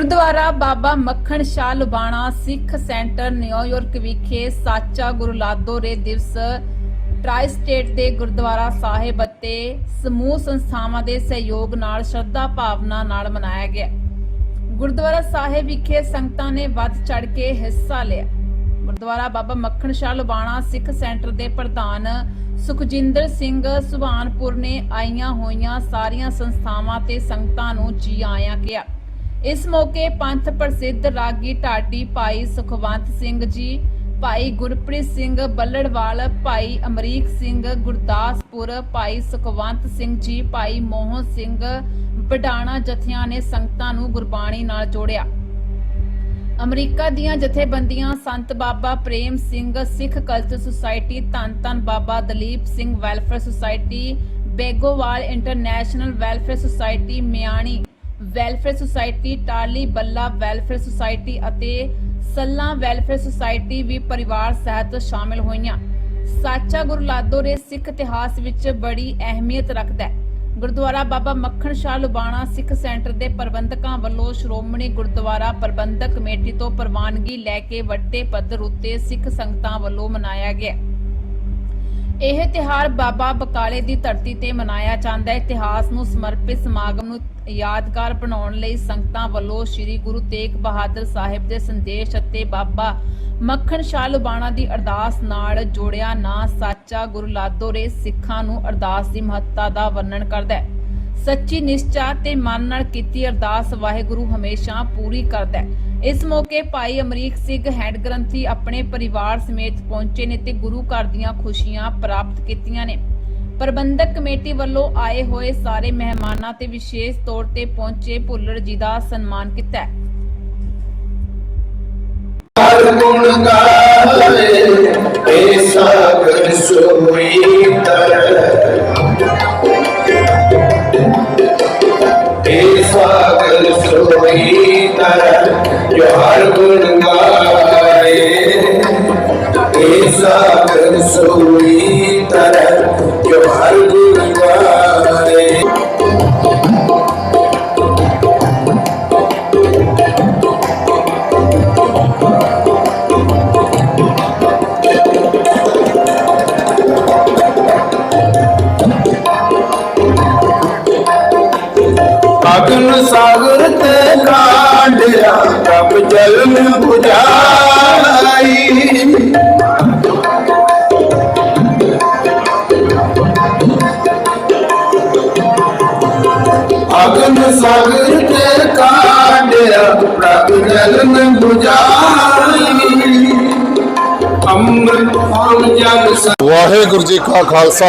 Gurdwara Baba Makhan Shah Lubana Sikh centre New York ਵਿਖੇ ਸਾਚਾ ਗੁਰੂ ਲਾਦੋ ਦਿਵਸ ਟ੍ਰਾਈ ਸਟੇਟ ਦੇ ਗੁਰਦੁਆਰਾ ਸਾਹਿਬ ਅਤੇ ਸਮੂਹ ਸੰਸਥਾਵਾਂ ਦੇ ਸਹਿਯੋਗ ਨਾਲ ਸ਼ਰਧਾ ਭਾਵਨਾ ਨਾਲ ਮਨਾਇਆ ਗਿਆ। ਗੁਰਦੁਆਰਾ ਸਾਹਿਬ ਵਿਖੇ ਸੰਗਤਾਂ ਨੇ ਵੱਧ ਚੜ ਕੇ ਹਿੱਸਾ ਲਿਆ। ਗੁਰਦੁਆਰਾ ਬਾਬਾ ਮੱਖਣ ਸ਼ਾਹ ਲੁਬਾਣਾ ਸਿੱਖ ਸੈਂਟਰ ਦੇ ਪ੍ਰਧਾਨ ਸੁਖਜਿੰਦਰ ਸਿੰਘ ਸੁਭਾਨਪੁਰ ਨੇ ਆਈਆਂ ਹੋਈਆਂ ਸਾਰੀਆਂ ਸੰਸਥਾਵਾਂ ਤੇ ਸੰਗਤਾਂ ਨੂੰ ਜੀ ਆਇਆਂ ਕਿਹਾ। ਇਸ ਮੌਕੇ ਪੰਥ ਪ੍ਰਸਿੱਧ ਰਾਗੀ ਢਾਡੀ ਭਾਈ ਸੁਖਵੰਤ ਸਿੰਘ ਜੀ, ਭਾਈ ਗੁਰਪ੍ਰੀਤ ਸਿੰਘ ਬੱਲੜਵਾਲ, ਭਾਈ ਅਮਰੀਕ ਸਿੰਘ ਗੁਰਦਾਸਪੁਰ, ਭਾਈ ਸੁਖਵੰਤ ਸਿੰਘ ਜੀ, ਭਾਈ ਮੋਹਨ ਸਿੰਘ ਵਡਾਣਾ ਜਥਿਆਂ ਨੇ ਸੰਗਤਾਂ ਨੂੰ ਗੁਰਬਾਣੀ ਨਾਲ ਜੋੜਿਆ। ਅਮਰੀਕਾ ਦੀਆਂ ਜਥੇਬੰਦੀਆਂ Sant Baba Prem Singh, Sikh culture society Dhan Dhan Baba Dalip Singh welfare society, Begowal international welfare society Miani welfare society Tali Balla welfare society ਅਤੇ ਸੱਲਾ ਵੈਲਫੇਅਰ ਸੁਸਾਇਟੀ ਵੀ ਪਰਿਵਾਰ ਸਹਿਤ ਸ਼ਾਮਿਲ ਹੋਈਆਂ। ਸਾਚਾ ਗੁਰੂ ਲਾਦੋ ਰੇ ਸਿੱਖ ਇਤਿਹਾਸ ਵਿੱਚ ਬੜੀ ਅਹਿਮੀਅਤ ਰੱਖਦਾ ਹੈ। ਗੁਰਦੁਆਰਾ ਬਾਬਾ ਮੱਖਣ ਸ਼ਾਹ ਲੁਬਾਣਾ ਸਿੱਖ ਸੈਂਟਰ ਦੇ ਪ੍ਰਬੰਧਕਾਂ ਵੱਲੋਂ ਸ਼੍ਰੋਮਣੀ ਗੁਰਦੁਆਰਾ ਪ੍ਰਬੰਧਕ ਕਮੇਟੀ ਤੋਂ ਪ੍ਰਵਾਨਗੀ ਲੈ ਕੇ ਵੱਡੇ ਪੱਧਰ ਉੱਤੇ ਸਿੱਖ ਸੰਗਤਾਂ ਵੱਲੋਂ ਮਨਾਇਆ ਗਿਆ। ਇਹ ਤਿਹਾਰ ਬਾਬਾ ਬਕਾਲੇ ਦੀ ਧਰਤੀ ਤੇ ਮਨਾਇਆ ਜਾਂਦਾ ਹੈ। ਇਤਿਹਾਸ ਨੂੰ ਸਮਰਪਿਤ ਸਮਾਗਮ ਨੂੰ ਯਾਦਗਾਰ ਬਣਾਉਣ ਲਈ ਸੰਗਤਾਂ ਵੱਲੋਂ ਸ੍ਰੀ ਗੁਰੂ ਤੇਗ ਬਹਾਦਰ ਸਾਹਿਬ ਦੇ ਸੰਦੇਸ਼ ਅਤੇ ਬਾਬਾ ਮੱਖਣ ਸ਼ਾਹ ਲੁਬਾਣਾ ਦੀ ਅਰਦਾਸ ਨਾਲ ਜੋੜਿਆ ਨਾ। ਸਾਚਾ ਗੁਰੂ ਲਾਦੋ ਰੇ ਸਿੱਖਾਂ ਨੂੰ ਅਰਦਾਸ ਦੀ ਮਹੱਤਤਾ ਦਾ ਵਰਣਨ ਕਰਦਾ ਹੈ। ਸੱਚੀ ਨਿਸ਼ਚਾ ਤੇ ਮਨ ਨਾਲ ਕੀਤੀ ਅਰਦਾਸ ਵਾਹਿਗੁਰੂ ਹਮੇਸ਼ਾ ਪੂਰੀ ਕਰਦਾ ਹੈ। ਇਸ ਮੌਕੇ ਭਾਈ ਅਮਰੀਕ ਸਿੰਘ ਹੈਡ ਗ੍ਰੰਥੀ ਆਪਣੇ ਪਰਿਵਾਰ ਸਮੇਤ ਪਹੁੰਚੇ ਨੇ ਤੇ ਗੁਰੂ ਘਰ ਦੀਆਂ ਖੁਸ਼ੀਆਂ ਪ੍ਰਾਪਤ ਕੀਤੀਆਂ ਨੇ। ਪ੍ਰਬੰਧਕ ਕਮੇਟੀ ਵੱਲੋਂ ਆਏ ਹੋਏ ਸਾਰੇ ਮਹਿਮਾਨਾਂ ਤੇ ਵਿਸ਼ੇਸ਼ ਤੌਰ ਤੇ ਪਹੁੰਚੇ ਭੁੱਲਰ ਜੀ ਦਾ ਸਨਮਾਨ ਕੀਤਾ ਹੈ। ਸਾਗਰ ਸੋਈ ਜੋ ਹਰ ਗੁਣ ਗਾਵੇ ਏ ਸਾਗਰ ਸੋਈ ਤਰ ਜੋ ਹਰ ਗੁਣ ਅਗਨ ਸਾਗਰ ਤੇ ਕਾਂਡਿਆ, ਰੱਬ ਜਲਨ 부ਝਾਈ ਅਗਨ ਸਾਗਰ ਤੇ ਕਾਂਡਿਆ, ਰੱਬ ਜਲਨ 부ਝਾਈ ਵਾਹਿਗੁਰੂ ਜੀ ਕਾ ਖਾਲਸਾ,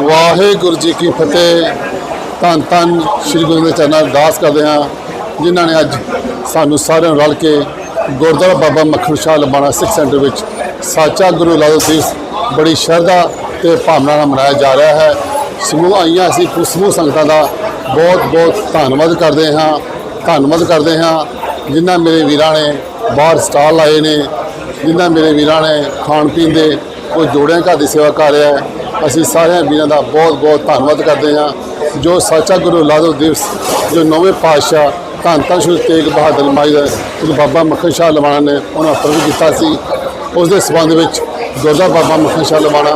ਵਾਹਿਗੁਰੂ ਜੀ ਕੀ ਫਤਿਹ। ਧੰਨ ਧੰਨ ਸ੍ਰੀ ਗੁਰੂ ਦੇ ਚਰਨਾਂ ਅਰਦਾਸ ਕਰਦੇ ਹਾਂ, ਜਿਨ੍ਹਾਂ ਨੇ ਅੱਜ ਸਾਨੂੰ ਸਾਰਿਆਂ ਨੂੰ ਰਲ ਕੇ ਗੁਰਦੁਆਰਾ ਬਾਬਾ ਮੱਖਣ ਸ਼ਾਹ ਲਬਾਣਾ ਸਿੱਖ ਸੈਂਟਰ ਵਿੱਚ ਸਾਚਾ ਗੁਰੂ ਲਾਲ ਦਿਵਸ ਬੜੀ ਸ਼ਰਧਾ ਤੇ ਭਾਵਨਾ ਨਾਲ ਮਨਾਇਆ ਜਾ ਰਿਹਾ ਹੈ। ਸਮੂਹ ਆਈਆਂ ਅਸੀਂ ਸਮੂਹ ਸੰਗਤਾਂ ਦਾ ਬਹੁਤ ਬਹੁਤ ਧੰਨਵਾਦ ਕਰਦੇ ਹਾਂ, ਧੰਨਵਾਦ ਕਰਦੇ ਹਾਂ, ਜਿਨ੍ਹਾਂ ਮੇਰੇ ਵੀਰਾਂ ਨੇ ਬਾਹਰ ਸਟਾਲ ਲਾਏ ਨੇ, ਜਿਨ੍ਹਾਂ ਮੇਰੇ ਵੀਰਾਂ ਨੇ ਖਾਣ ਪੀਣ ਦੇ ਉਹ ਜੋੜਿਆਂ ਘਰ ਦੀ ਸੇਵਾ ਕਰ ਰਿਹਾ ਹੈ। ਅਸੀਂ ਸਾਰਿਆਂ ਵੀਰਾਂ ਦਾ ਬਹੁਤ ਬਹੁਤ ਧੰਨਵਾਦ ਕਰਦੇ ਹਾਂ। ਜੋ ਸੱਚਾ ਗੁਰੂ ਲਾਦੋ ਦਿਵਸ, ਜੋ ਨੌਵੇਂ ਪਾਤਸ਼ਾਹ ਧੰਨ ਧੰਨ ਸ਼੍ਰੀ ਤੇਗ ਬਹਾਦਰ ਮਾਈ ਦਾ ਸ੍ਰੀ ਬਾਬਾ ਮੱਖਣ ਸ਼ਾਹ ਲਵਾਣਾ ਨੇ ਉਹਨਾਂ ਪ੍ਰਗਟ ਕੀਤਾ ਸੀ, ਉਸ ਦੇ ਸਬੰਧ ਵਿੱਚ ਗੁਰਦੁਆਰਾ ਬਾਬਾ ਮੱਖਣ ਸ਼ਾਹ ਲਵਾਣਾ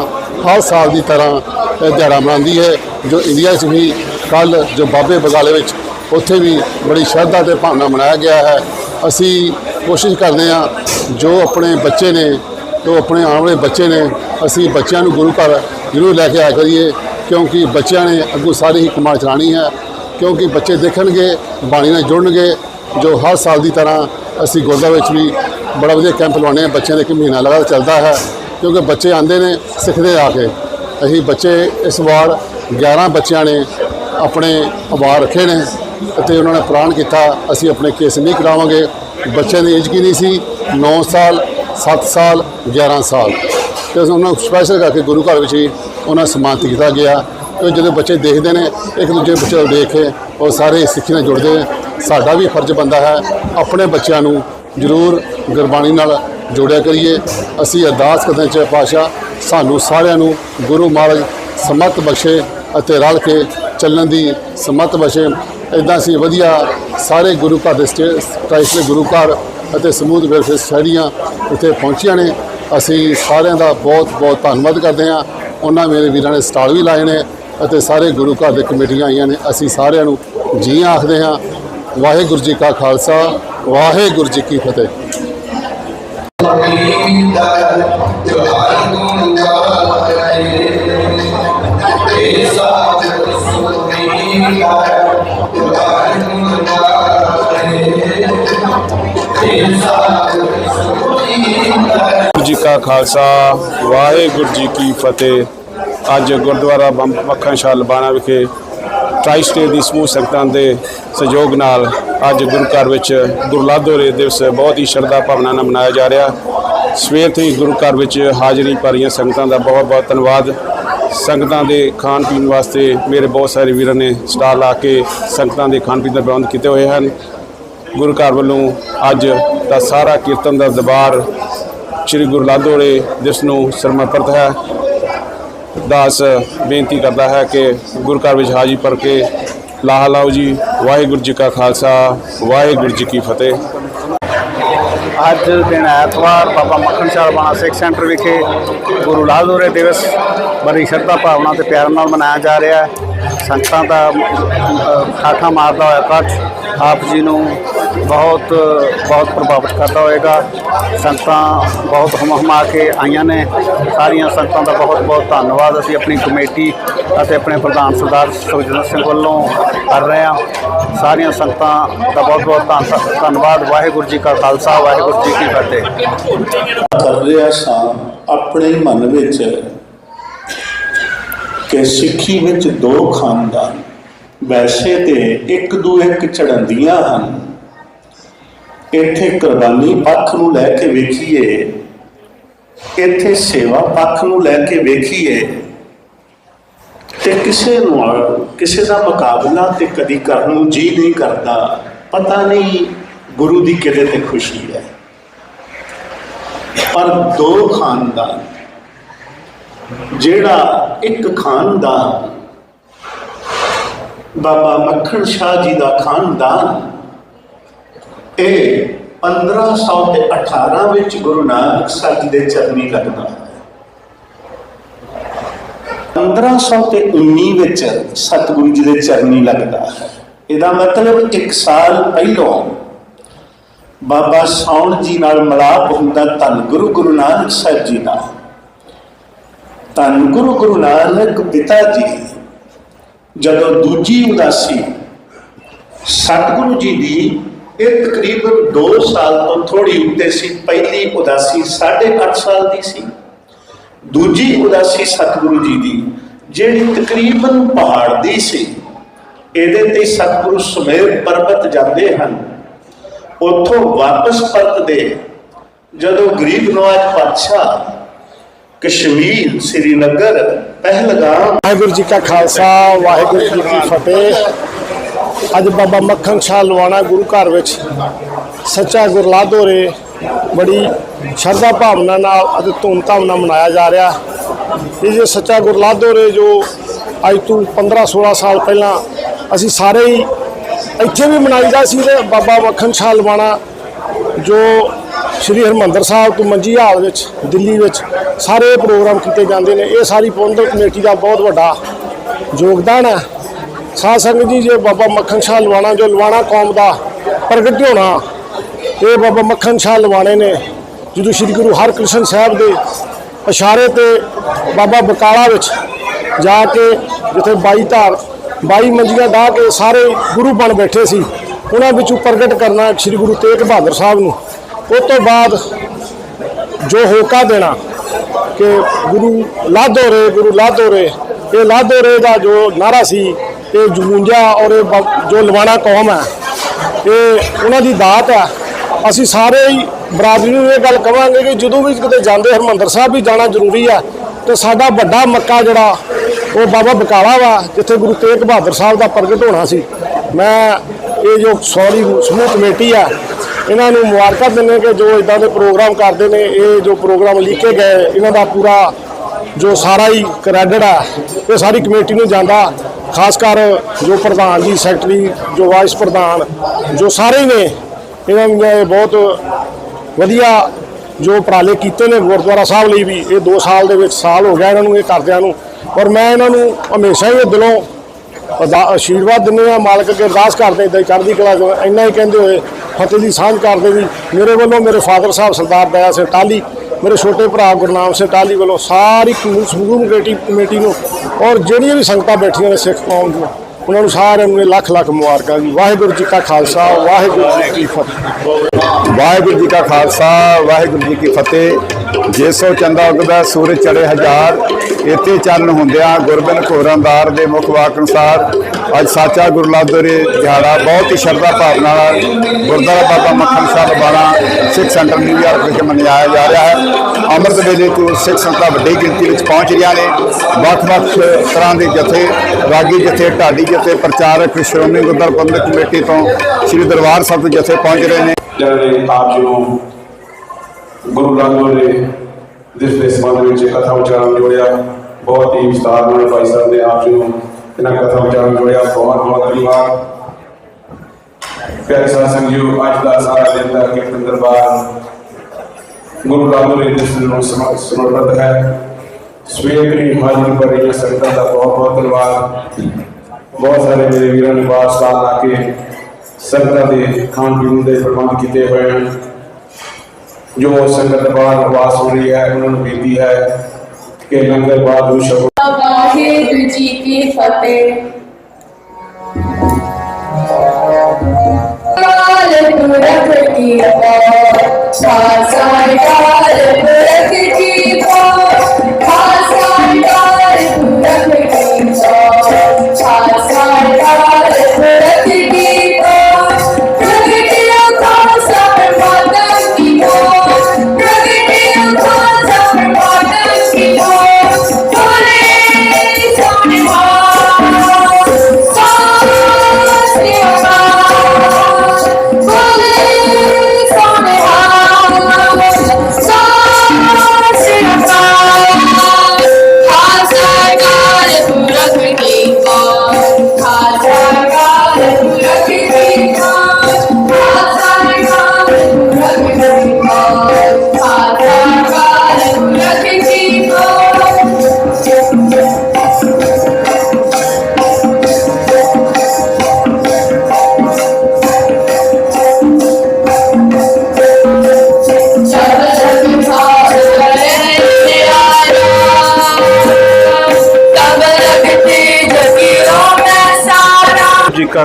ਹਰ ਸਾਲ ਦੀ ਤਰ੍ਹਾਂ ਇਹ ਦਿਹਾੜਾ ਮਨਾਉਂਦੀ ਹੈ, ਜੋ ਇੰਡੀਆ 'ਚ ਵੀ ਕੱਲ ਜੋ ਬਾਬੇ ਬਗਾਲੇ ਵਿੱਚ ਉੱਥੇ ਵੀ ਬੜੀ ਸ਼ਰਧਾ ਤੇ ਭਾਵਨਾ ਮਨਾਇਆ ਗਿਆ ਹੈ। ਅਸੀਂ ਕੋਸ਼ਿਸ਼ ਕਰਦੇ ਹਾਂ ਜੋ ਆਪਣੇ ਬੱਚੇ ਨੇ, ਜੋ ਆਪਣੇ ਆਉਣ ਵਾਲੇ ਬੱਚੇ ਨੇ ਅਸੀਂ ਬੱਚਿਆਂ ਨੂੰ ਗੁਰੂ ਘਰ ਜ਼ਰੂਰ ਲੈ ਕੇ ਆਇਆ ਕਰੀਏ, ਕਿਉਂਕਿ ਬੱਚਿਆਂ ਨੇ ਅੱਗੋਂ ਸਾਰੀ ਹੀ ਕਮਾਲ ਚਲਾਣੀ ਹੈ, ਕਿਉਂਕਿ ਬੱਚੇ ਦੇਖਣਗੇ, ਬਾਣੀ ਨਾਲ ਜੁੜਨਗੇ, ਜੋ ਹਰ ਸਾਲ ਦੀ ਤਰ੍ਹਾਂ ਅਸੀਂ ਗੁਰਦੁਆਰਾ ਵਿੱਚ ਵੀ ਬੜਾ ਵਧੀਆ ਕੈਂਪ ਲਵਾਉਂਦੇ ਹਾਂ, ਬੱਚਿਆਂ ਦੇ ਇੱਕ ਮਹੀਨਾ ਲਗਾਤਾਰ ਚੱਲਦਾ ਹੈ, ਕਿਉਂਕਿ ਬੱਚੇ ਆਉਂਦੇ ਨੇ ਸਿੱਖਦੇ ਆ ਕੇ। ਅਸੀਂ ਬੱਚੇ ਇਸ ਵਾਰ 11 ਬੱਚਿਆਂ ਨੇ ਆਪਣੇ ਅਵਾਰ ਰੱਖੇ ਨੇ ਅਤੇ ਉਹਨਾਂ ਨੇ ਪ੍ਰਾਣ ਕੀਤਾ, ਅਸੀਂ ਆਪਣੇ ਕੇਸ ਨਹੀਂ ਕਰਾਵਾਂਗੇ। ਬੱਚਿਆਂ ਦੀ ਏਜ ਕਿੰਨੀ ਸੀ? 9 ਸਾਲ 7 ਸਾਲ 11 ਸਾਲ। ਤੇ ਉਹਨਾਂ ਨੂੰ ਸਪੈਸ਼ਲ ਕਰਕੇ ਗੁਰੂ ਘਰ ਵਿੱਚ ਹੀ ਉਹਨਾਂ ਨੂੰ ਸਨਮਾਨਿਤ ਕੀਤਾ ਗਿਆ। ਕਿ ਜਦੋਂ ਬੱਚੇ ਦੇਖਦੇ ਨੇ, ਇੱਕ ਦੂਜੇ ਬੱਚੇ ਨੂੰ ਦੇਖ ਕੇ ਉਹ ਸਾਰੇ ਸਿੱਖੀ ਨਾਲ ਜੁੜਦੇ ਸਾਡਾ ਵੀ ਫਰਜ਼ ਬੰਦਾ ਹੈ, ਆਪਣੇ ਬੱਚਿਆਂ ਨੂੰ ਜ਼ਰੂਰ ਗੁਰਬਾਣੀ ਨਾਲ ਜੋੜਿਆ ਕਰੀਏ। ਅਸੀਂ ਅਰਦਾਸ ਕਰਦੇ ਚ ਪਾਸ਼ਾ ਸਾਨੂੰ ਸਾਰਿਆਂ ਨੂੰ ਗੁਰੂ ਮਹਾਰਾਜ ਸਮਤ ਬਖਸ਼ੇ ਅਤੇ ਰਲ ਕੇ ਚੱਲਣ ਦੀ ਸਮਤ ਬਖਸ਼ੇ। ਇਦਾਂ ਅਸੀਂ ਵਧੀਆ ਸਾਰੇ ਗੁਰੂ ਘਰ ਦੇ ਸਟੇ ਕ੍ਰਾਈਸਟ ਗੁਰੂ ਘਰ ਅਤੇ ਸਮੂਹ ਵੈਲਫੇਅਰ ਸੋਸਾਇਟੀਆਂ ਉੱਥੇ ਪਹੁੰਚੀਆਂ ਨੇ। ਅਸੀਂ ਸਾਰਿਆਂ ਦਾ ਬਹੁਤ ਬਹੁਤ ਧੰਨਵਾਦ ਕਰਦੇ ਹਾਂ। ਉਹਨਾਂ ਮੇਰੇ ਵੀਰਾਂ ਨੇ ਸਟਾਲ ਵੀ ਲਾਏ ਨੇ ਅਤੇ ਸਾਰੇ ਗੁਰੂ ਘਰ ਦੇ ਕਮੇਟੀਆਂ ਆਈਆਂ ਨੇ। ਅਸੀਂ ਸਾਰਿਆਂ ਨੂੰ ਜੀ ਆਖਦੇ ਹਾਂ, ਵਾਹਿਗੁਰੂ ਜੀ ਕਾ ਖਾਲਸਾ, ਵਾਹਿਗੁਰੂ ਜੀ ਕੀ ਫਤਿਹ। ਵਾਹਿਗੁਰੂ ਜੀ ਕਾ ਖਾਲਸਾ, ਵਾਹਿਗੁਰੂ ਜੀ ਕੀ ਫਤਿਹ। ਅੱਜ ਗੁਰਦੁਆਰਾ ਬੰਬ ਮੱਖਣ ਸ਼ਾਹ ਲਬਾਣਾ ਵਿਖੇ ਟਰਾਈ ਸਟੇਟ ਦੀ ਸਮੂਹ ਸੰਗਤਾਂ ਦੇ ਸਹਿਯੋਗ ਨਾਲ ਅੱਜ ਗੁਰੂ ਘਰ ਵਿੱਚ ਗੁਰਲਾਦੋਰੇ ਦਿਵਸ ਬਹੁਤ ਹੀ ਸ਼ਰਧਾ ਭਾਵਨਾ ਨਾਲ ਮਨਾਇਆ ਜਾ ਰਿਹਾ। ਸਵੇਰ ਤੋਂ ਹੀ ਗੁਰੂ ਘਰ ਵਿੱਚ ਹਾਜ਼ਰੀ ਭਰੀਆਂ ਸੰਗਤਾਂ ਦਾ ਬਹੁਤ ਬਹੁਤ ਧੰਨਵਾਦ। ਸੰਗਤਾਂ ਦੇ ਖਾਣ ਪੀਣ ਵਾਸਤੇ ਮੇਰੇ ਬਹੁਤ ਸਾਰੇ ਵੀਰਾਂ ਨੇ ਸਟਾਲ ਲਾ ਕੇ ਸੰਗਤਾਂ ਦੇ ਖਾਣ ਪੀਣ ਦਾ ਪ੍ਰਬੰਧ ਕੀਤੇ ਹੋਏ ਹਨ। ਗੁਰੂ ਘਰ ਵੱਲੋਂ ਅੱਜ ਦਾ ਸਾਰਾ ਕੀਰਤਨ ਦਾ ਦਰਬਾਰ ਸ੍ਰੀ ਗੁਰੂ ਲਾਦੋੜੇ ਜਿਸ ਨੂੰ ਸਮਰਪਿਤ ਹੈ, ਦਾਸ ਬੇਨਤੀ ਕਰਦਾ ਹੈ ਕਿ ਗੁਰੂ ਘਰ ਵਿੱਚ ਹਾਜ਼ਰੀ ਭਰ ਕੇ ਲਾਹ ਲਾਓ ਜੀ, ਵਾਹਿਗੁਰੂ ਜੀ ਕਾ ਖਾਲਸਾ, ਵਾਹਿਗੁਰੂ ਜੀ ਕੀ ਫਤਿਹ। ਅੱਜ ਦਿਨ ਐਤਵਾਰ ਬਾਬਾ ਮੱਖਣ ਸ਼ਾਹ ਬਾਣਾ ਸਿੱਖ ਸੈਂਟਰ ਵਿਖੇ ਗੁਰੂ ਲਾਦੋਰੇ ਦਿਵਸ ਬੜੀ ਸ਼ਰਧਾ ਭਾਵਨਾ ਤੇ ਪਿਆਰ ਨਾਲ ਮਨਾਇਆ ਜਾ ਰਿਹਾ ਹੈ। ਸੰਗਤਾਂ ਦਾ ਖਾਖਾ ਮਾਰਦਾ ਹੋਇਆ ਇਕੱਠ ਆਪ ਜੀ ਨੂੰ ਬਹੁਤ ਬਹੁਤ ਪ੍ਰਭਾਵਿਤ ਕਰਦਾ ਹੋਏਗਾ ਸੰਗਤਾਂ ਬਹੁਤ ਹਮ ਹਮਾ ਕੇ ਆਈਆਂ ਨੇ। ਸਾਰੀਆਂ ਸੰਗਤਾਂ ਦਾ ਬਹੁਤ ਬਹੁਤ ਧੰਨਵਾਦ। ਅਸੀਂ ਆਪਣੀ ਕਮੇਟੀ ਅਤੇ ਆਪਣੇ ਪ੍ਰਧਾਨ ਸਰਦਾਰ ਸੁਖਜਿੰਦਰ ਸਿੰਘ ਵੱਲੋਂ ਕਰ ਰਹੇ ਹਾਂ। ਸਾਰੀਆਂ ਸੰਗਤਾਂ ਦਾ ਬਹੁਤ ਬਹੁਤ ਧੰਨ- ਧੰਨਵਾਦ। ਵਾਹਿਗੁਰੂ ਜੀ ਕਾ ਖਾਲਸਾ, ਵਾਹਿਗੁਰੂ ਜੀ ਕੀ ਫਤਿਹ। ਕਰ ਰਿਹਾ ਸਾਂ ਆਪਣੇ ਮਨ ਵਿੱਚ ਕਿ ਸਿੱਖੀ ਵਿੱਚ ਦੋ ਖਾਨਦਾਨ ਵੈਸੇ ਤੇ ਇੱਕ ਦੂ ਇੱਕ ਚੜੰਦੀਆਂ ਹਨ। ਇੱਥੇ ਕੁਰਬਾਨੀ ਪੱਖ ਨੂੰ ਲੈ ਕੇ ਵੇਖੀਏ। ਇੱਥੇ ਸੇਵਾ ਪੱਖ ਨੂੰ ਲੈ ਕੇ ਵੇਖੀਏ। ਤੇ ਕਿਸੇ ਨੂੰ ਕਿਸੇ ਦਾ ਮੁਕਾਬਲਾ ਤੇ ਕਦੀ ਕਰਨ ਨੂੰ ਜੀ ਨਹੀਂ ਕਰਦਾ, ਪਤਾ ਨਹੀਂ ਗੁਰੂ ਦੀ ਕਿਹਦੇ ਤੇ ਖੁਸ਼ੀ ਹੈ। ਪਰ ਦੋ ਖਾਨਦਾਨ, ਜਿਹੜਾ ਇੱਕ ਖਾਨਦਾਨ, ਬਾਬਾ ਮੱਖਣ ਸ਼ਾਹ ਜੀ ਦਾ ਖਾਨਦਾਨ ਇਹ 1518 ਵਿੱਚ ਗੁਰੂ ਨਾਨਕ ਸਾਹਿਬ ਜੀ ਦੇ ਚਰਨੀ ਲੱਗਦਾ ਹੈ। 1500 ਤੇ 19 ਵਿੱਚ ਸਤਿਗੁਰੂ ਜੀ ਦੇ ਚਰਨੀ ਲੱਗਦਾ ਹੈ। ਇਹਦਾ ਮਤਲਬ ਇੱਕ ਸਾਲ ਪਹਿਲਾਂ ਬਾਬਾ ਸੌਣ ਜੀ ਨਾਲ ਮਿਲਾਪ ਹੁੰਦਾ ਧੰਨ ਗੁਰੂ ਗੁਰੂ ਨਾਨਕ ਸਾਹਿਬ ਜੀ ਦਾ। ਧੰਨ ਗੁਰੂ ਗੁਰੂ ਨਾਨਕ ਪਿਤਾ ਜੀ, ਜਦੋਂ ਦੂਜੀ ਉਦਾਸੀ ਸਤਿਗੁਰੂ ਜੀ ਦੀ ਇਹ ਤਕਰੀਬਨ 2 ਸਾਲ ਤੋਂ ਥੋੜੀ ਉੱਤੇ ਸੀ। ਪਹਿਲੀ ਉਦਾਸੀ 8.5 ਸਾਲ ਦੀ ਸੀ। ਦੂਜੀ ਉਦਾਸੀ ਸਤਿਗੁਰੂ ਜੀ ਦੀ, ਜਿਹੜੀ ਤਕਰੀਬਨ ਪਹਾੜ ਦੀ ਸੀ। ਇਹਦੇ ਤੇ ਸਤਿਗੁਰੂ ਸੁਮੇਰ ਪਰਬਤ ਜਾਂਦੇ ਹਨ। ਉੱਥੋਂ ਵਾਪਸ ਪਰਤਦੇ। ਜਦੋਂ ਗਰੀਬ ਨਵਾਜ ਪਾਤਸ਼ਾਹ ਕਸ਼ਮੀਰ, ਸ੍ਰੀਨਗਰ, ਪਹਿਲਗਾਮ ਵਾਹਿਗੁਰੂ ਜੀ ਕਾ ਖਾਲਸਾ, ਵਾਹਿਗੁਰੂ ਜੀ ਕੀ ਫਤਿਹ। ਅੱਜ ਬਾਬਾ ਮੱਖਣ ਸ਼ਾਹ ਲਵਾਣਾ ਗੁਰੂ ਘਰ ਵਿੱਚ ਸੱਚਾ ਗੁਰਲਾਦ ਗੁਰਲਾਦੋਰੇ ਬੜੀ ਸ਼ਰਧਾ ਭਾਵਨਾ ਨਾਲ ਅਤੇ ਧੂਮਧਾਮ ਨਾਲ ਮਨਾਇਆ ਜਾ ਰਿਹਾ। ਇਹ ਜੋ ਸੱਚਾ ਗੁਰਲਾਦ ਗੁਰਲਾਦੋਰੇ ਜੋ ਅੱਜ ਤੋਂ 15 16 ਸਾਲ ਪਹਿਲਾਂ ਅਸੀਂ ਸਾਰੇ ਹੀ ਇੱਥੇ ਵੀ ਮਨਾਈਦਾ ਸੀ ਤੇ ਬਾਬਾ ਮੱਖਣ ਸ਼ਾਹ ਲਵਾਣਾ ਜੋ ਸ਼੍ਰੀ ਹਰਮੰਦਰ ਸਾਹਿਬ ਤੋਂ ਮੰਜੀ ਹਾਲ ਵਿੱਚ, ਦਿੱਲੀ ਵਿੱਚ ਸਾਰੇ ਪ੍ਰੋਗਰਾਮ ਕੀਤੇ ਜਾਂਦੇ ਨੇ। ਇਹ ਸਾਰੀ ਪ੍ਰਬੰਧਕ ਕਮੇਟੀ ਦਾ ਬਹੁਤ ਵੱਡਾ ਯੋਗਦਾਨ ਹੈ। ਸਾਧ ਸੰਗਤ ਜੀ, ਜੇ ਬਾਬਾ ਮੱਖਣ ਸ਼ਾਹ ਲਵਾਣਾ, ਜੋ ਲਵਾਣਾ ਕੌਮ ਦਾ ਪ੍ਰਗਟ ਹੋਣਾ, ਇਹ ਬਾਬਾ ਮੱਖਣ ਸ਼ਾਹ ਲਵਾਣੇ ਨੇ, ਜਦੋਂ ਸ੍ਰੀ ਗੁਰੂ ਹਰਕ੍ਰਿਸ਼ਨ ਸਾਹਿਬ ਦੇ ਇਸ਼ਾਰੇ ਤੇ ਬਾਬਾ ਬਕਾਲਾ ਵਿੱਚ ਜਾ ਕੇ ਜਿੱਥੇ 22 ਧਾਰ 22 ਮੰਜੀਆਂ ਢਾਹ ਕੇ ਸਾਰੇ ਗੁਰੂ ਬਣ ਬੈਠੇ ਸੀ, ਉਹਨਾਂ ਵਿੱਚੋਂ ਪ੍ਰਗਟ ਕਰਨਾ ਸ੍ਰੀ ਗੁਰੂ ਤੇਗ ਬਹਾਦਰ ਸਾਹਿਬ ਨੂੰ। ਉਸ ਤੋਂ ਬਾਅਦ ਜੋ ਹੋਕਾ ਦੇਣਾ ਕਿ ਗੁਰੂ ਲਾਧੋ ਰੇ, ਗੁਰੂ ਲਾਧੋ ਰੇ, ਇਹ ਲਾਧੋ ਰੇ ਦਾ ਜੋ ਨਾਰਾ ਸੀ ਇਹ ਜਗੂੰਜਾ ਔਰ ਇਹ ਬ- ਜੋ ਲਵਾਣਾ ਕੌਮ ਹੈ, ਇਹ ਉਹਨਾਂ ਦੀ ਦਾਤ ਹੈ। ਅਸੀਂ ਸਾਰੇ ਹੀ ਬਰਾਦਰੀ ਨੂੰ ਇਹ ਗੱਲ ਕਵਾਂਗੇ ਕਿ ਜਦੋਂ ਵੀ ਕਿਤੇ ਜਾਂਦੇ ਹਰਮੰਦਰ ਸਾਹਿਬ ਵੀ ਜਾਣਾ ਜ਼ਰੂਰੀ ਹੈ, ਤੇ ਸਾਡਾ ਵੱਡਾ ਮੱਕਾ ਜਿਹੜਾ, ਉਹ ਬਾਬਾ ਬਕਾਲਾ ਵਾ, ਜਿੱਥੇ ਗੁਰੂ ਤੇਗ ਬਹਾਦਰ ਸਾਹਿਬ ਦਾ ਪ੍ਰਗਟ ਹੋਣਾ ਸੀ। ਮੈਂ ਇਹ ਜੋ ਸੌਰੀ ਸਮੂਹ ਕਮੇਟੀ ਆ ਇਹਨਾਂ ਨੂੰ ਮੁਬਾਰਕਾਂ ਦਿੰਦੇ ਕਿ ਜੋ ਇਦਾਂ ਦੇ ਪ੍ਰੋਗਰਾਮ ਕਰਦੇ ਨੇ, ਇਹ ਜੋ ਪ੍ਰੋਗਰਾਮ ਲਿਖੇ ਗਏ, ਇਹਨਾਂ ਦਾ ਪੂਰਾ ਜੋ ਸਾਰਾ ਹੀ ਕ੍ਰੈਡਿਟ ਆ ਇਹ ਸਾਰੀ ਕਮੇਟੀ ਨੂੰ ਜਾਂਦਾ। ਖਾਸ ਕਰ ਜੋ ਪ੍ਰਧਾਨ ਜੀ, ਸੈਕਟਰੀ, ਜੋ ਵਾਈਸ ਪ੍ਰਧਾਨ, ਜੋ ਸਾਰੇ ਨੇ, ਇਹਨਾਂ ਨੇ ਇਹ ਬਹੁਤ ਵਧੀਆ ਜੋ ਉਪਰਾਲੇ ਕੀਤੇ ਨੇ ਗੁਰਦੁਆਰਾ ਸਾਹਿਬ ਲਈ ਵੀ, ਇਹ 2 ਸਾਲ ਦੇ ਵਿੱਚ ਸਾਲ ਹੋ ਗਿਆ ਇਹਨਾਂ ਨੂੰ, ਇਹ ਕਰਦਿਆਂ ਨੂੰ। ਔਰ ਮੈਂ ਇਹਨਾਂ ਨੂੰ ਹਮੇਸ਼ਾ ਹੀ ਦਿਲੋਂ ਅਦਾ- ਆਸ਼ੀਰਵਾਦ ਦਿੰਦੇ ਆ ਮਾਲਕ ਅੱਗੇ ਅਰਦਾਸ ਕਰਦੇ, ਇਦਾਂ ਚੜ੍ਹਦੀ ਕਲਾ ਇੰਨਾ ਹੀ ਕਹਿੰਦੇ ਹੋਏ, ਫਤਿਹ ਦੀ ਸਾਂਝ ਕਰਦੇ ਵੀ ਮੇਰੇ ਵੱਲੋਂ ਮੇਰੇ ਫਾਦਰ ਸਾਹਿਬ ਸਰਦਾਰ ਦਇਆ ਸਿੰਘ ਟਾਲੀ ਮੇਰੇ ਛੋਟੇ ਭਰਾ ਗੁਰਨਾਮ ਸਿੰਘ ਟਾਲੀ ਵੱਲੋਂ ਸਾਰੀ ਸਮੂਹ ਕਮੇਟੀ ਕਮੇਟੀ ਨੂੰ ਔਰ ਜਿਹੜੀਆਂ ਵੀ ਸੰਗਤਾਂ ਬੈਠੀਆਂ ਨੇ ਸਿੱਖ ਕੌਮ ਦੀਆਂ, ਉਹਨਾਂ ਨੂੰ ਸਾਰਿਆਂ ਨੂੰ ਇਹ ਲੱਖ ਲੱਖ ਮੁਬਾਰਕਾਂ ਜੀ। ਵਾਹਿਗੁਰੂ ਜੀ ਕਾ ਖਾਲਸਾ, ਵਾਹਿਗੁਰੂ ਜੀ ਕੀ ਫਤਿਹ। ਵਾਹਿਗੁਰੂ ਜੀ ਕਾ ਖਾਲਸਾ, ਵਾਹਿਗੁਰੂ ਜੀ ਕੀ ਫਤਿਹ। ਜੇ ਸੋ ਚੰਦਾ ਉਗਦਾ, ਸੂਰਜ ਚੜੇ ਹਜ਼ਾਰ। ਇੱਥੇ ਚੰਨ ਹੁੰਦਿਆਂ ਗੁਰਬਿੰਦ ਘੋਰੰਦਾਰ ਦੇ ਮੁੱਖ ਵਾਕ ਅਨੁਸਾਰ ਅੱਜ ਸਾਚਾ ਗੁਰਲਾਦੋਰੇ ਦਿਹਾੜਾ ਬਹੁਤ ਹੀ ਸ਼ਰਧਾ ਭਾਵਨਾ ਨਾਲ Gurdwara Baba Makhan Shah Lubana Sikh centre New York ਵਿਖੇ ਮਨਾਇਆ ਜਾ ਰਿਹਾ ਹੈ। ਅੰਮ੍ਰਿਤ ਵੇਲੇ ਤੋਂ ਸਿੱਖ ਸੰਗਤਾਂ ਵੱਡੀ ਗਿਣਤੀ ਵਿੱਚ ਪਹੁੰਚ ਰਹੀਆਂ ਨੇ। ਵੱਖ-ਵੱਖ ਤਰ੍ਹਾਂ ਦੇ ਜਥੇ, ਰਾਗੀ ਜਥੇ, ਢਾਡੀ ਜਥੇ, ਪ੍ਰਚਾਰਕ, ਸ਼੍ਰੋਮਣੀ ਗੁਰਦੁਆਰਾ ਪ੍ਰਬੰਧਕ ਕਮੇਟੀ ਤੋਂ ਸ੍ਰੀ ਦਰਬਾਰ ਸਾਹਿਬ ਤੋਂ ਜਥੇ ਪਹੁੰਚ ਰਹੇ ਨੇ। ਆਪ ਜੀ ਨੂੰ ਗੁਰੂ ਲਾਲੋ ਨੇ ਜਿਸ ਦੇ ਸੰਬੰਧ ਵਿੱਚ ਕਥਾ ਉਚਾਰਨ ਜੋੜਿਆ, ਬਹੁਤ ਹੀ ਵਿਸਤਾਰ ਨਾਲ ਭਾਈ ਸਾਹਿਬ ਨੇ ਆਪ ਜੀ ਨੂੰ ਇਹਨਾਂ ਕਥਾ ਉਚਾਰਨ ਜੋੜਿਆ, ਬਹੁਤ ਬਹੁਤ ਧੰਨਵਾਦ। ਪਿਆਰੇ ਸਾਧ ਸੰਗਿਓ, ਅੱਜ ਦਾ ਸਾਰਾ ਦਿਨ ਦਾ ਕੀਰਤਨ ਦਰਬਾਰ ਗੁਰੂ ਲਾਲੋ ਨੇ ਦਿਸ ਨੂੰ ਸਮਰਪਿਤ ਹੈ। ਸਵੇਰ ਦੀ ਪਰ ਰਹੀਆਂ ਸੰਗਤਾਂ ਦਾ ਬਹੁਤ ਬਹੁਤ ਧੰਨਵਾਦ। ਬਹੁਤ ਸਾਰੇ ਮੇਰੇ ਵੀਰਾਂ ਨੇ ਬਾਹਰ ਸਾਲ ਲਾ ਕੇ ਸੰਗਤਾਂ ਦੇ ਖਾਣ ਪੀਣ ਦੇ ਪ੍ਰਬੰਧ ਕੀਤੇ ਹੋਏ ਹਨ। ਜੋ ਸੰਗਤ ਬਾਹਰ ਵਾਸ ਹੋ ਰਹੀ ਹੈ, ਉਹਨਾਂ ਨੂੰ ਬੇਨਤੀ ਹੈ ਕਿ ਲੰਗਰ ਬਾਅਦ ਨੂੰ ਛਕੋ। ਵਾਹਿਗੁਰੂ ਜੀ ਕੀ ਫਤਿਹ। ਕਾਲ ਪੁਰਖ ਕੀ ਪਾਰ ਖਾਲਸਾ ਕਾਲ ਪੁਰਖ ਕੀ ਪਾਰ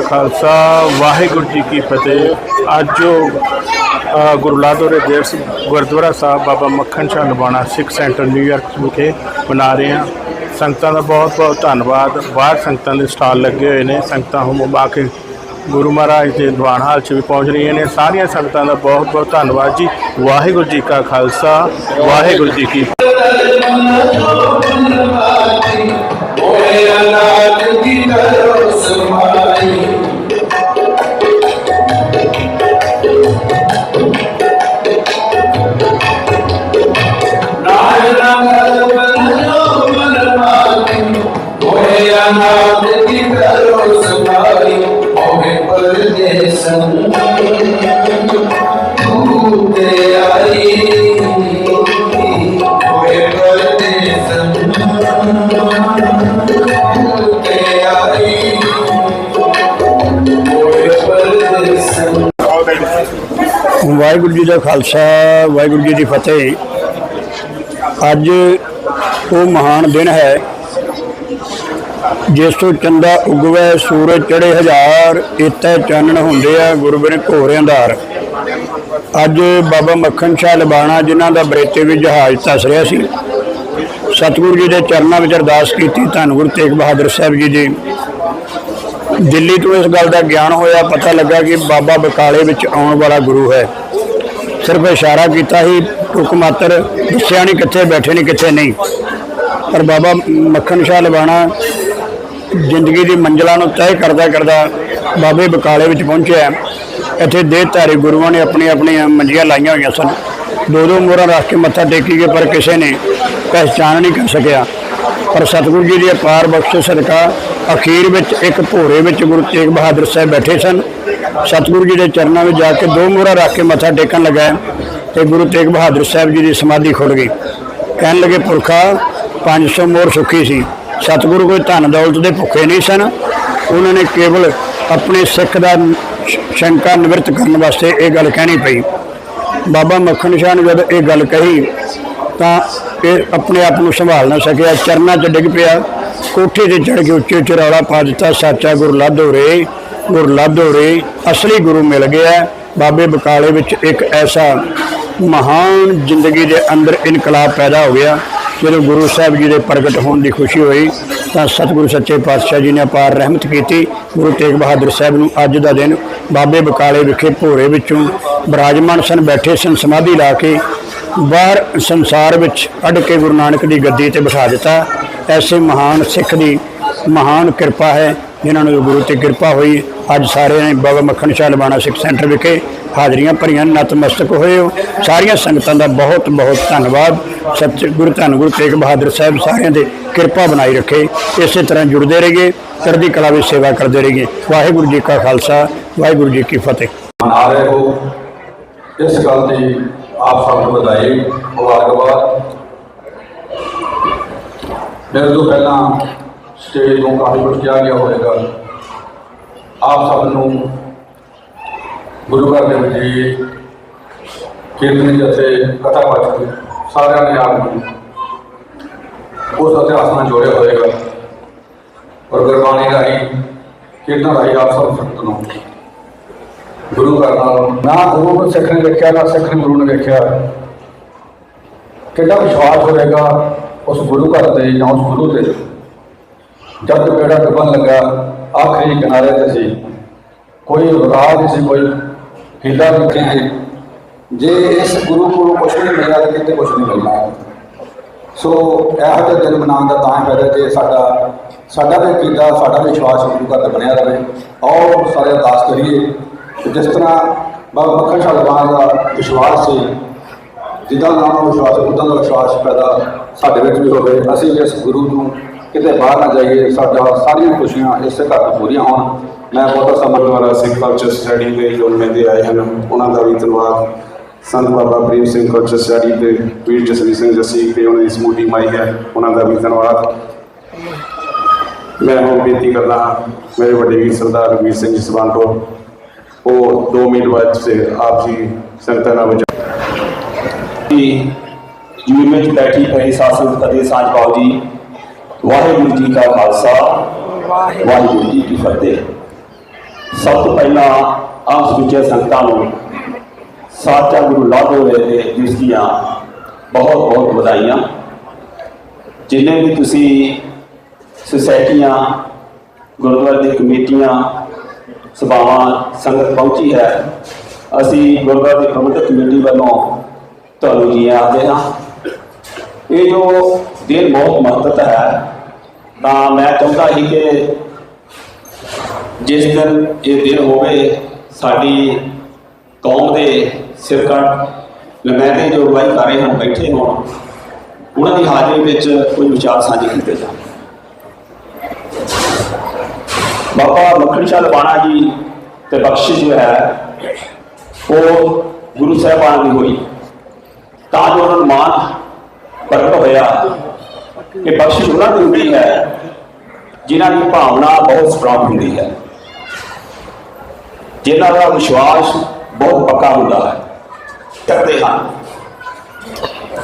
ਖਾਲਸਾ ਵਾਹਿਗੁਰੂ ਜੀ ਕੀ ਫਤਿਹ। ਅੱਜ ਜੋ ਅ, Guru Ladhore ਦੇਵਸ Gurdwara Sahib Baba Makhan Shah Lubana Sikh centre New York ਵਿਖੇ ਮਨਾ ਰਹੇ ਹਾਂ। ਸੰਗਤਾਂ ਦਾ ਬਹੁਤ ਬਹੁਤ ਧੰਨਵਾਦ। ਬਾਹਰ ਸੰਗਤਾਂ ਦੇ ਸਟਾਲ ਲੱਗੇ ਹੋਏ ਨੇ। ਸੰਗਤਾਂ ਹੁਣ ਆ ਕੇ ਗੁਰੂ ਮਹਾਰਾਜ ਦੇ ਦੀਵਾਨ ਹਾਲ 'ਚ ਵੀ ਪਹੁੰਚ ਰਹੀਆਂ ਨੇ। ਸਾਰੀਆਂ ਸੰਗਤਾਂ ਦਾ ਬਹੁਤ ਬਹੁਤ ਧੰਨਵਾਦ ਜੀ। ਵਾਹਿਗੁਰੂ ਜੀ ਕਾ ਖਾਲਸਾ ਵਾਹਿਗੁਰੂ ਜੀ ਕੀ ਫਤਿਹ। ਵਾਹਿਗੁਰੂ ਜੀ ਦਾ ਖਾਲਸਾ, ਵਾਹਿਗੁਰੂ ਜੀ ਦੀ ਫਤਿਹ। ਅੱਜ ਉਹ ਮਹਾਨ ਦਿਨ ਹੈ, ਜਿਸ ਤੋਂ ਚੰਦਾ ਉਗਵੈ ਸੂਰਜ ਚੜੇ ਹਜ਼ਾਰ ਇਤੈ ਚਾਨਣ ਹੁੰਦੇ ਆ ਗੁਰਬਿਨ ਘੋਰ ਅੰਧਾਰ ਅੱਜ ਬਾਬਾ ਮੱਖਣ ਸ਼ਾਹ ਲਬਾਣਾ ਜਿਨ੍ਹਾਂ ਦਾ ਬਰੇਤੇ ਵਿੱਚ ਜਹਾਜ਼ ਧੱਸ ਰਿਹਾ ਸੀ, ਸਤਿਗੁਰੂ ਜੀ ਦੇ ਚਰਨਾਂ ਵਿੱਚ ਅਰਦਾਸ ਕੀਤੀ ਧੰਨ ਗੁਰੂ ਤੇਗ ਬਹਾਦਰ ਸਾਹਿਬ ਜੀ ਦੀ। ਦਿੱਲੀ ਤੋਂ ਇਸ ਗੱਲ ਦਾ ਗਿਆਨ ਹੋਇਆ, ਪਤਾ ਲੱਗਾ ਕਿ ਬਾਬਾ ਬਕਾਲੇ ਵਿੱਚ ਆਉਣ ਵਾਲਾ ਗੁਰੂ ਹੈ। ਸਿਰਫ ਇਸ਼ਾਰਾ ਕੀਤਾ ਹੀ ਟੁਕ ਮਾਤਰ ਦੱਸਿਆ ਨਹੀਂ ਕਿੱਥੇ ਬੈਠੇ ਨੇ ਕਿੱਥੇ ਨਹੀਂ। ਪਰ ਬਾਬਾ ਮੱਖਣ ਸ਼ਾਹ ਲਵਾਣਾ ਜ਼ਿੰਦਗੀ ਦੀ ਮੰਜ਼ਲਾਂ ਨੂੰ ਤੈਅ ਕਰਦਾ ਕਰਦਾ ਬਾਬੇ ਬਕਾਲੇ ਵਿੱਚ ਪਹੁੰਚਿਆ। ਇੱਥੇ ਦੇਹਧਾਰੀ ਗੁਰੂਆਂ ਨੇ ਆਪਣੀਆਂ ਆਪਣੀਆਂ ਮੰਜੀਆਂ ਲਾਈਆਂ ਹੋਈਆਂ ਸਨ। ਦੋ ਦੋ ਮੋਹਰਾਂ ਰੱਖ ਕੇ ਮੱਥਾ ਟੇਕੀ ਗਏ, ਪਰ ਕਿਸੇ ਨੇ ਪਹਿਚਾਣ ਨਹੀਂ ਕਰ ਸਕਿਆ। ਪਰ ਸਤਿਗੁਰੂ ਜੀ ਦੀ ਅਪਾਰ ਬਖਸ਼ਿਸ਼ ਸਦਕਾ ਅਖੀਰ ਵਿੱਚ ਇੱਕ ਭੋਰੇ ਵਿੱਚ ਗੁਰੂ ਤੇਗ ਬਹਾਦਰ ਸਾਹਿਬ ਬੈਠੇ ਸਨ। ਸਤਿਗੁਰੂ ਜੀ ਦੇ ਚਰਨਾਂ ਵਿੱਚ ਜਾ ਕੇ ਦੋ ਮੋਹਰਾਂ ਰੱਖ ਕੇ ਮੱਥਾ ਟੇਕਣ ਲੱਗਾ ਤੇ ਗੁਰੂ ਤੇਗ ਬਹਾਦਰ ਸਾਹਿਬ ਜੀ ਦੀ ਸਮਾਧੀ ਖੁੱਲ ਗਈ। ਕਹਿਣ ਲੱਗੇ, ਪੁਰਖਾ 500 ਮੋਹਰ ਸੁੱਖੀ ਸੀ। ਸਤਿਗੁਰੂ ਕੋਈ ਧਨ ਦੌਲਤ ਦੇ ਭੁੱਖੇ ਨਹੀਂ ਸਨ। ਉਹਨਾਂ ਨੇ ਕੇਵਲ ਆਪਣੇ ਸਿੱਖ ਦਾ ਸ਼ੰਕਾ ਨਿਵਰਤ ਕਰਨ ਵਾਸਤੇ ਇਹ ਗੱਲ ਕਹਿਣੀ ਪਈ। ਬਾਬਾ ਮੱਖਣ ਸ਼ਾਹ ਨੇ ਜਦ ਇਹ ਗੱਲ ਕਹੀ ਤਾਂ ਇਹ ਆਪਣੇ ਆਪ ਨੂੰ ਸੰਭਾਲ ਨਾ ਸਕਿਆ। ਚਰਨਾਂ 'ਚ ਡਿੱਗ ਪਿਆ। ਕੋਠੇ ਤੇ ਚੜ ਕੇ ਉੱਚੇ ਉੱਚੇ ਰੌਲਾ ਪਾ ਦਿੱਤਾ। ਸੱਚਾ ਗੁਰ ਲਾਧੋ ਰੇ ਗੁਰ ਲਾਧੋ ਰੇ ਅਸਲੀ ਗੁਰੂ ਮਿਲ ਗਿਆ। ਬਾਬੇ ਬਕਾਲੇ ਵਿੱਚ ਇੱਕ ਐਸਾ ਮਹਾਨ ਜ਼ਿੰਦਗੀ ਦੇ ਅੰਦਰ ਇਨਕਲਾਬ ਪੈਦਾ ਹੋ ਗਿਆ। ਜਦੋਂ ਗੁਰੂ ਸਾਹਿਬ ਜੀ ਦੇ ਪ੍ਰਗਟ ਹੋਣ ਦੀ ਖੁਸ਼ੀ ਹੋਈ, ਤਾਂ ਸਤਿਗੁਰੂ ਸੱਚੇ ਪਾਤਸ਼ਾਹ ਜੀ ਨੇ ਅਪਾਰ ਰਹਿਮਤ ਕੀਤੀ। ਗੁਰੂ ਤੇਗ ਬਹਾਦਰ ਸਾਹਿਬ ਨੂੰ ਅੱਜ ਦਾ ਦਿਨ ਬਾਬੇ ਬਕਾਲੇ ਵਿਖੇ ਭੋਰੇ ਵਿੱਚੋਂ ਬਿਰਾਜਮਾਨ ਸਨ। ਬੈਠੇ ਸਨ, ਸਮਾਧੀ ਲਾ ਕੇ ਬਾਹਰ ਸੰਸਾਰ ਵਿੱਚ ਅੱਡ ਕੇ ਗੁਰੂ ਨਾਨਕ ਦੀ ਗੱਦੀ ਤੇ ਬਿਠਾ ਦਿੱਤਾ। ਐਸੇ ਮਹਾਨ ਸਿੱਖ ਦੀ ਮਹਾਨ ਕਿਰਪਾ ਹੈ, ਜਿਨ੍ਹਾਂ ਨੂੰ ਗੁਰੂ ਤੇ ਕਿਰਪਾ ਹੋਈ। ਅੱਜ ਸਾਰਿਆਂ ਨੇ ਬਾਬਾ ਮੱਖਣ ਸ਼ਾਹ ਲਵਾਣਾ ਸਿੱਖ ਸੈਂਟਰ ਵਿਖੇ ਹਾਜ਼ਰੀਆਂ ਭਰੀਆਂ। ਨਤਮਸਤਕ ਹੋਏ ਹੋ। ਸਾਰੀਆਂ ਸੰਗਤਾਂ ਦਾ ਬਹੁਤ ਬਹੁਤ ਧੰਨਵਾਦ। ਸੱਚੇ ਗੁਰੂ ਧੰਨ ਗੁਰੂ ਤੇਗ ਬਹਾਦਰ ਸਾਹਿਬ ਸਾਰਿਆਂ ਦੇ ਕਿਰਪਾ ਬਣਾਈ ਰੱਖੇ। ਇਸੇ ਤਰ੍ਹਾਂ ਜੁੜਦੇ ਰਹੀਏ ਚੜ੍ਹਦੀ ਕਲਾ ਵਿੱਚ ਸੇਵਾ ਕਰਦੇ ਰਹੀਏ। ਵਾਹਿਗੁਰੂ ਜੀ ਕਾ ਖਾਲਸਾ, ਵਾਹਿਗੁਰੂ ਜੀ ਕੀ ਫਤਿਹ। ਮਨਾ ਰਹੇ ਹੋ। ਇਸ ਗੱਲ ਦੀ ਆਪ ਸਭ ਨੂੰ ਵਧਾਈ, ਮੁਬਾਰਕਬਾਦ। ਮੇਰੇ ਤੋਂ ਪਹਿਲਾਂ ਸਟੇਜ ਤੋਂ ਕਾਫੀ ਕੁਝ ਕਿਹਾ ਗਿਆ ਹੋਵੇਗਾ। ਆਪ ਸਭ ਨੂੰ ਗੁਰੂ ਘਰ ਦੇ ਵਿੱਚ ਕੀਰਤਨ ਜਥੇ ਕਥਾ ਪਾਠ ਸਾਰਿਆਂ ਨੇ ਆਪ ਨੂੰ ਉਸ ਇਤਿਹਾਸ ਨਾਲ ਜੋੜਿਆ ਹੋਵੇਗਾ। ਔਰ ਗੁਰਬਾਣੀ ਰਾਹੀਂ ਕੀਰਤਨ ਰਾਹੀਂ ਆਪ ਸਭ ਸੰਗਤ ਨੂੰ ਗੁਰੂ ਘਰ ਨਾਲ ਨਾ ਗੁਰੂ ਨੂੰ ਸਿੱਖ ਨੇ ਵੇਖਿਆ, ਨਾ ਸਿੱਖ ਨੇ ਗੁਰੂ ਨੇ ਵੇਖਿਆ। ਕਿੰਨਾ ਵਿਸ਼ਵਾਸ ਹੋਵੇਗਾ ਉਸ ਗੁਰੂ ਘਰ ਤੇ ਜਾਂ ਉਸ ਗੁਰੂ ਤੇ ਜਦ ਬੇੜਾ ਡੁੱਬਣ ਲੱਗਾ, ਆਖਰੀ ਕਿਨਾਰੇ ਤੇ ਸੀ। ਕੋਈ ਰਾਜ ਨਹੀਂ ਸੀ, ਕੋਈ ਹੀਲਾ ਨਹੀਂ ਸੀ। ਜੇ ਇਸ ਗੁਰੂ ਕੋਲੋਂ ਕੁਛ ਨਹੀਂ ਮਿਲਿਆ, ਤਾਂ ਕਿਤੇ ਕੁਛ ਨਹੀਂ ਮਿਲਣਾ? ਸੋ ਇਹੋ ਜਿਹੇ ਦਿਨ ਮਨਾਉਣ ਦਾ ਤਾਂ ਹੀ ਫਾਇਦਾ ਜੇ ਸਾਡਾ ਸਾਡਾ ਵੀ ਕੀਤਾ, ਸਾਡਾ ਵਿਸ਼ਵਾਸ ਗੁਰੂ ਘਰ ਤੇ ਬਣਿਆ ਰਹੇ। ਔਰ ਸਾਰੇ ਅਰਦਾਸ ਕਰੀਏ। ਜਿਸ ਤਰ੍ਹਾਂ ਬਾਬਾ ਮੱਖਣ ਸ਼ਾਹ ਲਵਾਨ ਦਾ ਵਿਸ਼ਵਾਸ ਸੀ ਜਿੱਦਾਂ ਨਾਮ ਦਾ ਵਿਸ਼ਵਾਸ ਉਦਾਂ ਦਾ ਵਿਸ਼ਵਾਸ ਪੈਦਾ ਸਾਡੇ ਵਿੱਚ ਵੀ ਹੋਵੇ। ਅਸੀਂ ਇਸ ਗੁਰੂ ਨੂੰ ਕਿਤੇ ਬਾਹਰ ਨਾ ਜਾਈਏ ਸਾਡਾ ਸਾਰੀਆਂ ਖੁਸ਼ੀਆਂ ਇਸੇ ਘਰ ਤੋਂ ਪੂਰੀਆਂ ਹੋਣ। ਮੈਂ ਬਹੁਤਾ ਸਮਾਂ ਗੁਰਦੁਆਰਾ ਸਿੱਖ ਕਲਚਰ ਸਟੱਡੀ ਦੇ ਜੋ ਨੁਮਾਇੰਦੇ ਆਏ ਹਨ ਉਹਨਾਂ ਦਾ ਵੀ ਧੰਨਵਾਦ। ਸੰਤ ਬਾਬਾ ਪ੍ਰੇਮ ਸਿੰਘ ਕਲਚਰ ਸਟੱਡੀ ਦੇ ਵੀਰ ਜਸਵੀਰ ਸਿੰਘ ਜੱਸੀ ਤੇ ਉਹਨਾਂ ਦੀ ਸਮੂਹ ਟੀਮ ਆਈ ਹੈ ਉਹਨਾਂ ਦਾ ਵੀ ਧੰਨਵਾਦ। ਮੈਂ ਹੁਣ ਬੇਨਤੀ ਕਰਦਾ ਹਾਂ ਮੇਰੇ ਵੱਡੇ ਵੀਰ ਸਰਦਾਰ ਰਵੀਰ ਸਿੰਘ ਜੀ ਸਬਾਨ ਤੋਂ ਉਹ 2 ਮਿੰਟ ਬਾਅਦ ਸੇ ਆਪ ਜੀ ਸੰਗਤਾਂ ਨਾਲ ਵਿਚਾਰ ਜੀਵਨ ਵਿੱਚ ਬੈਠੀ ਪਈ ਸਾਸੂ ਅਤੇ ਸਾਂਝ ਪਾਓ ਜੀ। ਵਾਹਿਗੁਰੂ ਜੀ ਕਾ ਖਾਲਸਾ, ਵਾਹਿਗੁਰੂ ਜੀ ਕੀ ਫਤਿਹ। ਸਭ ਤੋਂ ਪਹਿਲਾਂ ਆਪ ਸੁਚੇ ਸੰਗਤਾਂ ਨੂੰ ਸਾਚਾ ਗੁਰੂ ਲਾਭੋ ਦੇ ਜਿਸ ਦੀਆਂ ਬਹੁਤ ਬਹੁਤ ਵਧਾਈਆਂ। ਜਿੰਨੇ ਵੀ ਤੁਸੀਂ ਸੁਸਾਇਟੀਆਂ, ਗੁਰਦੁਆਰੇ ਦੀ ਕਮੇਟੀਆਂ ਸਭਾਵਾਂ ਸੰਗਤ ਪਹੁੰਚੀ ਹੈ। ਅਸੀਂ ਗੁਰਦੁਆਰਾ ਦੀ ਪ੍ਰਬੰਧਕ ਕਮੇਟੀ ਵੱਲੋਂ ਤੁਹਾਨੂੰ ਜੀ ਆਖਦੇ ਹਾਂ। ਇਹ ਜੋ ਦਿਨ ਬਹੁਤ ਮਹੱਤਤਾ ਹੈ, ਤਾਂ ਮੈਂ ਚਾਹੁੰਦਾ ਸੀ ਕਿ ਜਿਸ ਦਿਨ ਇਹ ਦਿਨ ਹੋਵੇ ਸਾਡੀ ਕੌਮ ਦੇ ਸਿਰਕੱਢ ਨੁਮਾਇੰਦੇ ਜੋ ਅਗਵਾਈ ਕਰ ਰਹੇ ਹਨ, ਬੈਠੇ ਹੋਣ, ਉਹਨਾਂ ਦੀ ਹਾਜ਼ਰੀ ਵਿੱਚ ਕੋਈ ਵਿਚਾਰ ਸਾਂਝੇ ਕੀਤੇ ਜਾਣ। ਬਾਬਾ ਮੱਖਣ ਸ਼ਾਹ ਲਵਾਣਾ ਜੀ ਤੇ ਬਖਸ਼ਿਸ਼ ਜੋ ਹੈ, ਉਹ ਗੁਰੂ ਸਾਹਿਬਾਨ ਦੀ ਹੋਈ। ਤਾਂ ਜੋ ਉਹਨਾਂ ਨੂੰ ਮਾਨ ਪ੍ਰਗਟ ਹੋਇਆ ਕਿ ਬਖਸ਼ਿਸ਼ ਉਹਨਾਂ ਨੂੰ ਹੁੰਦੀ ਹੈ, ਜਿਨ੍ਹਾਂ ਦੀ ਭਾਵਨਾ ਬਹੁਤ ਸਟਰੋਂਗ ਹੁੰਦੀ ਹੈ। ਜਿਨ੍ਹਾਂ ਦਾ ਵਿਸ਼ਵਾਸ ਬਹੁਤ ਪੱਕਾ ਹੁੰਦਾ ਹੈ, ਕਰਦੇ ਹਨ।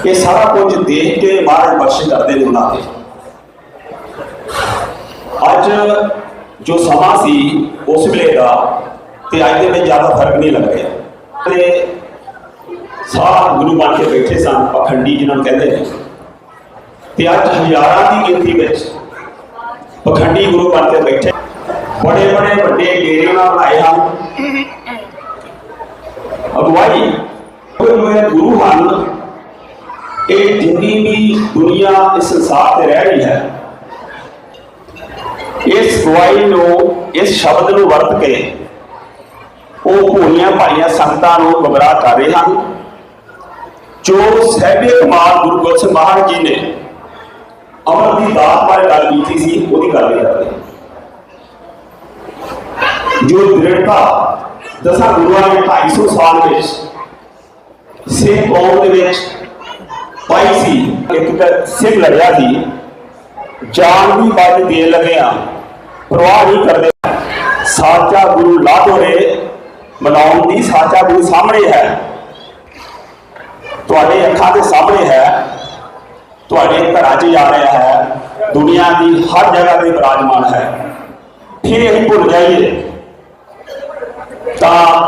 ਇਹ ਸਾਰਾ ਕੁਝ ਦੇਖ ਕੇ ਮਹਾਰਾਜ ਬਖਸ਼ਿਸ਼ ਕਰਦੇ ਨੇ ਉਹਨਾਂ ਦੇ। ਅੱਜ ਜੋ ਸਮਾਂ ਸੀ, ਉਸ ਵੇਲੇ ਦਾ ਤੇ ਅੱਜ ਦੇ ਵਿੱਚ ਜ਼ਿਆਦਾ ਫ਼ਰਕ ਨਹੀਂ ਲੱਗ ਰਿਹਾ। ਤੇ ਸਾਰਾ ਗੁਰੂ ਬਣ ਕੇ ਬੈਠੇ ਸਨ ਪਖੰਡੀ ਜਿਹਨਾਂ ਨੂੰ ਕਹਿੰਦੇ ਨੇ। ਤੇ ਅੱਜ ਹਜ਼ਾਰਾਂ ਦੀ ਗਿਣਤੀ ਵਿੱਚ ਪਖੰਡੀ ਗੁਰੂ ਬਣ ਕੇ ਬੈਠੇ। ਬੜੇ ਬੜੇ ਵੱਡੇ ਡੇਰੇ ਉਹਨਾਂ ਬਣਾਏ ਹਨ। ਅਗਵਾਈ ਉਹ ਜਿਹੜੇ ਗੁਰੂ ਹਨ। ਇਹ ਜਿੰਨੀ ਵੀ ਦੁਨੀਆ ਇਸ ਸੰਸਾਰ ਤੇ ਰਹਿ ਰਹੀ ਹੈ ਇਸ ਗਵਾਈ ਨੂੰ, ਇਸ ਸ਼ਬਦ ਨੂੰ ਵਰਤ ਕੇ ਉਹ ਭੋਲੀਆਂ ਭਾਲੀਆਂ ਸੰਗਤਾਂ ਨੂੰ ਗੁੰਮਰਾਹ ਕਰ ਰਹੇ ਹਨ। ਜੋ ਸਹਿਬੇ ਕਮਾਲ ਗੁਰੂ ਗੋਬਿੰਦ ਸਿੰਘ ਮਹਾਰਾਜ ਜੀ ਨੇ ਅਮਰ ਦੀ ਦਾਤ ਬਾਰੇ ਗੱਲ ਕੀਤੀ ਸੀ, ਉਹਦੀ ਗੱਲ ਕਰਦੇ ਜੋ ਦ੍ਰਿੜਤਾ ਦਸਾਂ ਗੁਰੂਆਂ ਨੇ 250 ਸਾਲ ਵਿੱਚ, ਸਿੱਖ ਕੌਮ ਦੇ ਵਿੱਚ ਪਾਈ ਸੀ, ਇੱਕ ਸਿੱਖ ਲੜਿਆ ਸੀ ਜਾਨ ਵੀ ਬਾਤ ਦੇਣ ਲੱਗਿਆ ਪ੍ਰਵਾਹ ਨਹੀਂ ਕਰਦੇ ਸਾਚਾ ਗੁਰੂ ਲਾਦੋਰੇ ਮਨਾਉਣ ਦੀ ਸਾਚਾ ਗੁਰੂ ਸਾਹਮਣੇ ਹੈ। ਤੁਹਾਡੇ ਅੱਖਾਂ ਦੇ ਸਾਹਮਣੇ ਹੈ, ਤੁਹਾਡੇ ਘਰਾਂ 'ਚ ਜਾ ਰਿਹਾ ਹੈ, ਦੁਨੀਆ ਦੀ ਹਰ ਜਗ੍ਹਾ ਤੇ ਵਿਰਾਜਮਾਨ ਹੈ। ਫਿਰ ਅਸੀਂ ਭੁੱਲ ਜਾਈਏ। ਤਾਂ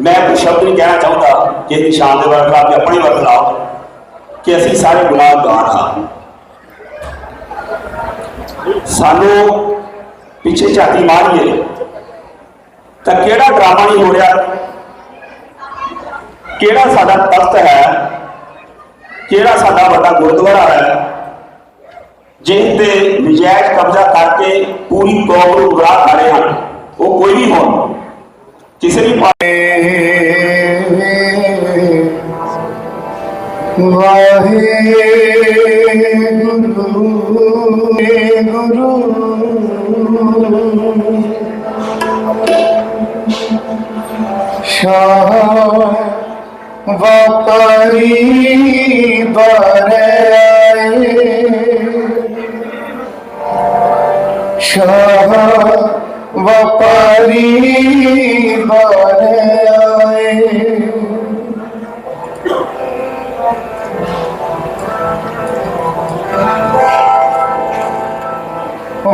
ਮੈਂ ਕੋਈ ਸ਼ਬਦ ਨਹੀਂ ਕਹਿਣਾ ਚਾਹੁੰਦਾ ਕਿ ਇਹਦੀ ਸ਼ਾਨ ਦੇ ਬਾਰੇ ਆਪ ਆਪਣੀ ਵਰਤ ਲਾਓ ਕਿ ਅਸੀਂ ਸਾਰੇ ਗੁਨਾਹਗਾਰ ਹਾਂ। ਸਾਨੂੰ ਪਿੱਛੇ ਝਾਤੀ ਮਾਰੀਏ ਤਾਂ ਕਿਹੜਾ ਡਰਾਮਾ ਨਹੀਂ ਹੋ ਰਿਹਾ? ਕਿਹੜਾ ਸਾਡਾ ਤਖਤ ਹੈ? ਕਿਹੜਾ ਸਾਡਾ ਵੱਡਾ ਗੁਰਦੁਆਰਾ ਹੈ? ਜਿਸ ਤੇ ਨਜਾਇਜ਼ ਕਬਜ਼ਾ ਕਰਕੇ ਪੂਰੀ ਕੌਮ ਨੂੰ ਗੁੰਮਰਾਹ ਕਰ ਰਹੇ ਹਨ। ਉਹ ਕੋਈ ਵੀ ਹੋਣ, ਕਿਸੇ ਵੀ ਵਾਹਿਗੁਰੂ। ਗੁਰੂ ਸ਼ਾਹ ਵਪਾਰੀ ਬਰੇ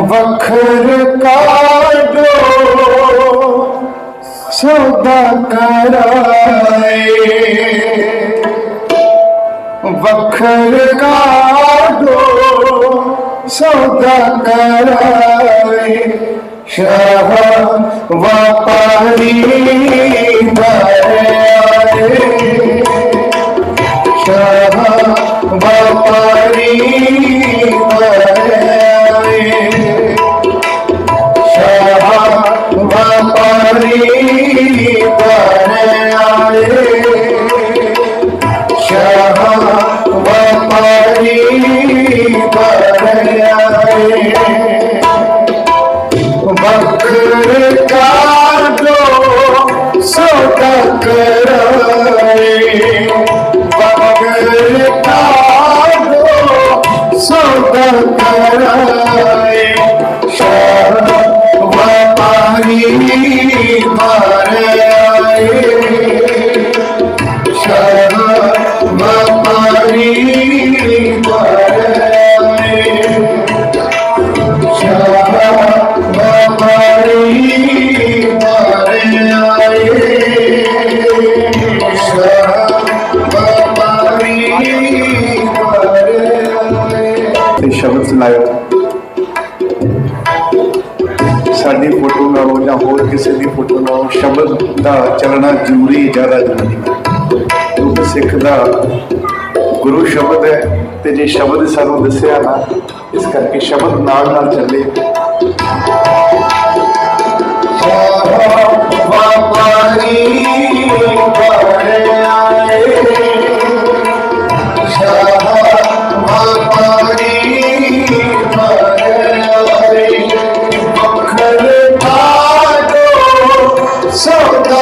ਵਖਰ ਕਾਡੋ ਸੌਦਾ ਕਰਾਏ। ਵਖਰ ਕਾਡੋ ਸੌਦਾ ਕਰਾਏ। ਸ਼ਾਹ ਵਪਾਰੀ ਬਰੇ ਤੇ ਸਾਡੀ ਫੋਟੋ ਨਾਲੋਂ ਜਾਂ ਹੋਰ ਕਿਸੇ ਦੀ ਫੋਟੋ ਨਾਲੋਂ ਸ਼ਬਦ ਦਾ ਚੱਲਣਾ ਜ਼ਰੂਰੀ ਜ਼ਿਆਦਾ ਜ਼ਰੂਰੀ ਕਿਉਂਕਿ ਸਿੱਖ ਦਾ ਗੁਰੂ ਸ਼ਬਦ ਹੈ ਤੇ ਜੇ ਸ਼ਬਦ ਸਾਨੂੰ ਦੱਸਿਆ ਨਾ, ਇਸ ਕਰਕੇ ਸ਼ਬਦ ਨਾਲ ਨਾਲ ਚੱਲੇ। ਵਪਾਰੀ ਬਰੇ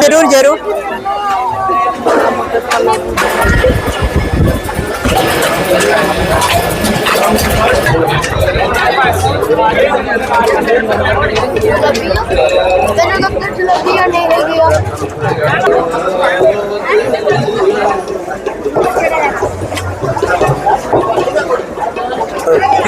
ਜਰੂਰ ਜਰੂਰ। ਤੈਨੂੰ ਲੱਗੀ ਆ ਨਹੀਂ ਹੈਗੀ ਆ।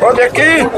Onde aqui?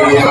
ਆਪਣਾ